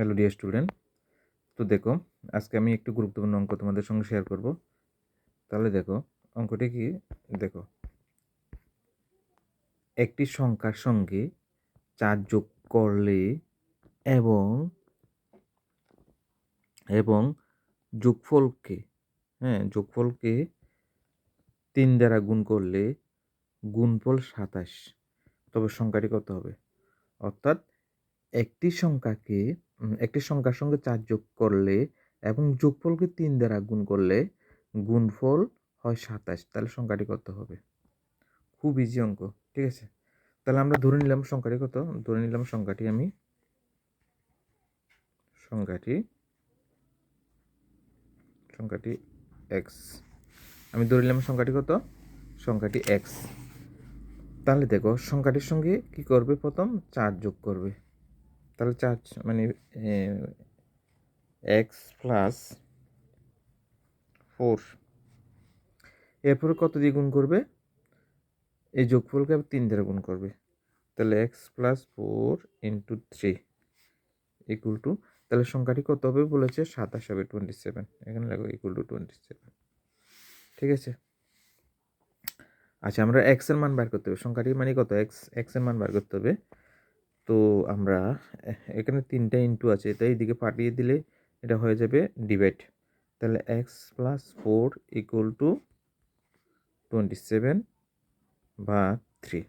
Hello dear student তো দেখো, আজকে আমি একটু গুরুত্বপূর্ণ অঙ্ক তোমাদের সঙ্গে শেয়ার করব। তাহলে দেখো, অঙ্কটি কি? দেখো। একটি সংখ্যার সঙ্গে চার যোগ করলে এবং এবং যোগফলকে হ্যাঁ যোগফলকে তিন দ্বারা গুণ করলে গুণফল সাতাশ। তবে সংখ্যাটি কত হবে? অর্থাৎ একটি সংখ্যাকে একটি সংখ্যার সঙ্গে চার যোগ করলে এবং যোগফলকে তিন দ্বারা গুণ করলে গুণফল হয় সাতাশ। তাহলে সংখ্যাটি কত হবে? খুব ইজি অঙ্ক, ঠিক আছে? তাহলে আমরা ধরে নিলাম সংখ্যাটি কত? ধরে নিলাম সংখ্যাটি আমি, সংখ্যাটি সংখ্যাটি এক্স আমি ধরে নিলাম সংখ্যাটি কত? সংখ্যাটি এক্স তাহলে দেখো, সংখ্যাটির সঙ্গে কি করবে প্রথম? চার যোগ করবে। তাহলে চার্জ মানে এক্স প্লাস ফোর এরপরে কত দিয়ে গুণ করবে? এই যোগফলকে তিন দ্বারা গুণ করবে। তাহলে x plus four into three equal to তাহলে সংখ্যাটি কত হবে বলেছে? সাতাশ হবে টোয়েন্টি সেভেন এখানে লাগবে ইকুয়াল টু টোয়েন্টি সেভেন ঠিক আছে? আচ্ছা আমরা এক্সের মান বার করতে হবে। সংখ্যাটি মানে কত? এক্স এক্সের মান বার করতে হবে। তো আমরা এখানে তিনটা ইন্টু আছে। তাই এইদিকে পাঠিয়ে দিলে এটা হয়ে যাবে ডিভাইড তাহলে x plus four equal to twenty seven বা থ্রি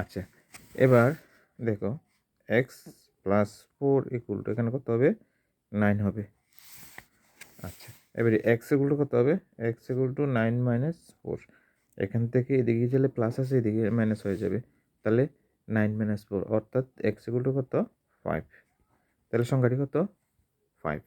আচ্ছা এবার দেখো x plus four equal to এখানে কত হবে? নাইন হবে। আচ্ছা এবারে এক্স ইকুয়াল টু কত হবে? X equal to nine minus four এখান থেকে এদিকে গেলে প্লাস আছে, এদিকে মাইনাস হয়ে যাবে। তাহলে নাইন মাইনাস ফোর অর্থাৎ এক্স কত? ফাইভ তাহলে সংখ্যাটি কত? ফাইভ